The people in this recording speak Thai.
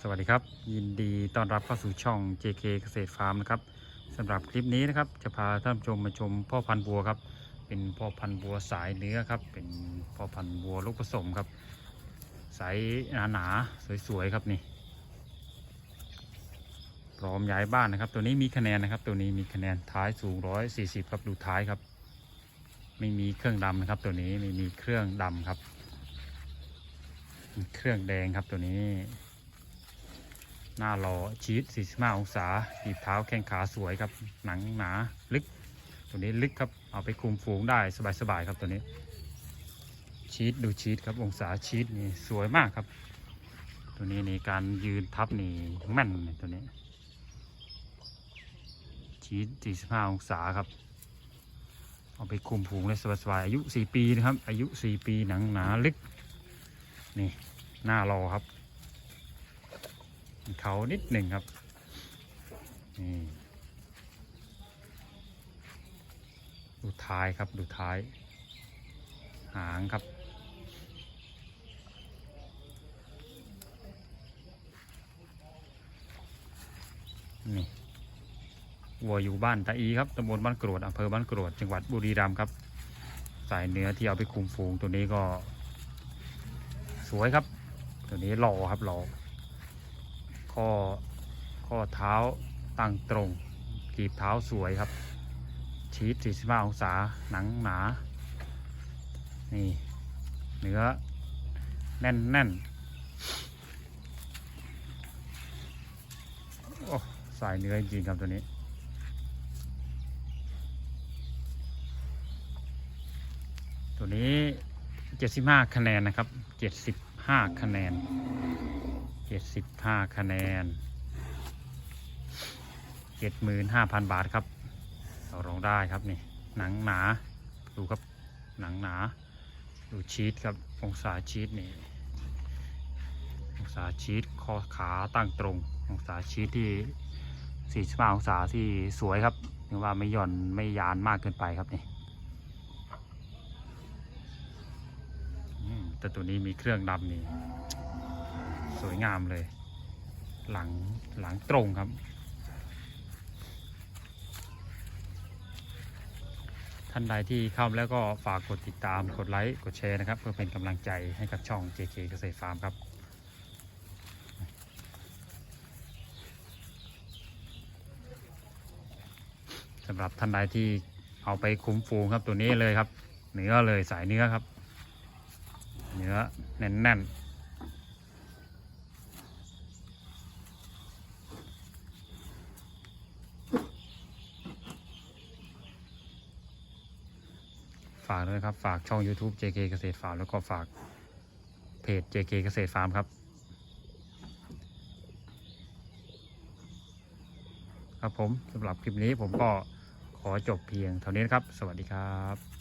สวัสดีครับ ยินดีต้อนรับเข้าสู่ช่อง JK เกษตรฟาร์มนะครับสำหรับคลิปนี้นะครับจะพาท่านผู้ชมมาชมพ่อพันธุ์บัวครับ เป็นพ่อพันธุ์บัวสายเนื้อครับ เป็นพ่อพันธุ์บัวลูกผสมครับสายหนาๆสวยๆครับนี่พร้อมย้ายบ้านนะครับ ตัวนี้มีคะแนนนะครับ ตัวนี้มีคะแนนท้ายสูง 140 ครับดูท้ายครับ ไม่มีเครื่องดำนะครับ ตัวนี้ไม่มีเครื่องดำครับมีเครื่องแดงครับตัวนี้ หน้ารอชีส45 องศาปีบเท้าแข้งขาสวยครับ หนังหนาลึก ตัวนี้ลึกครับ เอาไปคุมฝูงได้สบายๆครับตัวนี้ ชีสดูชีสครับ องศาชีสนี่สวยมากครับ ตัวนี้นี่การยืนทับนี่แม่นเลยตัวนี้ ชีส45 องศาครับ เอาไปคุมฝูงได้สบายๆอายุ 4 ปีนะครับ อายุ 4 ปีหนังหนาลึก นี่หน้ารอครับ เขานิดหนึ่งครับนี่ดูท้ายครับดูท้าย หางครับ นี่วัวอยู่บ้านตาอีครับตำบลบ้านกรวดอำเภอบ้านกรวดจังหวัดบุรีรัมย์ครับ สายเนื้อที่เอาไปคุมฝูงตัวนี้ก็ สวยครับ ตัวนี้หล่อครับหล่อ ข้อข้อเท้าตั้งตรงกีบเท้าสวยครับ ชีส45องศาหนังหนา นี่เนื้อแน่นแน่นโอ้สายเนื้อจริงครับตัวนี้ตัวนี้ 75 คะแนนนะครับ 75 คะแนน 75คะแนน75,000บาทครับเราลองได้ครับนี่หนังหนาดูครับหนังหนา ดูชีสครับองศาชีสนี่องศาชีสคอขาตั้งตรง องศาชีสที่45องศาที่สวยครับถึงว่าไม่หย่อนไม่ยานมากเกินไปครับนี่แต่ตัวนี้มีเครื่องดำนี่ สวยงามเลย หลังหลังตรงครับ ท่านใดที่เข้ามาแล้วก็ฝากกดติดตามกดไลค์กดแชร์นะครับ เพื่อเป็นกำลังใจให้กับช่อง JK เกษตรฟาร์มครับสำหรับท่านใดที่เอาไปคุ้มฟูครับตัวนี้เลยครับ เนื้อเลยสายเนื้อครับ เนื้อแน่นๆ ฝากด้วยครับ ฝากช่อง YouTube JK เกษตรฟาร์มแล้วก็ฝากเพจ JK เกษตรฟาร์มครับ ครับผมสำหรับคลิปนี้ผมก็ขอจบเพียงเท่านี้นะครับ สวัสดีครับ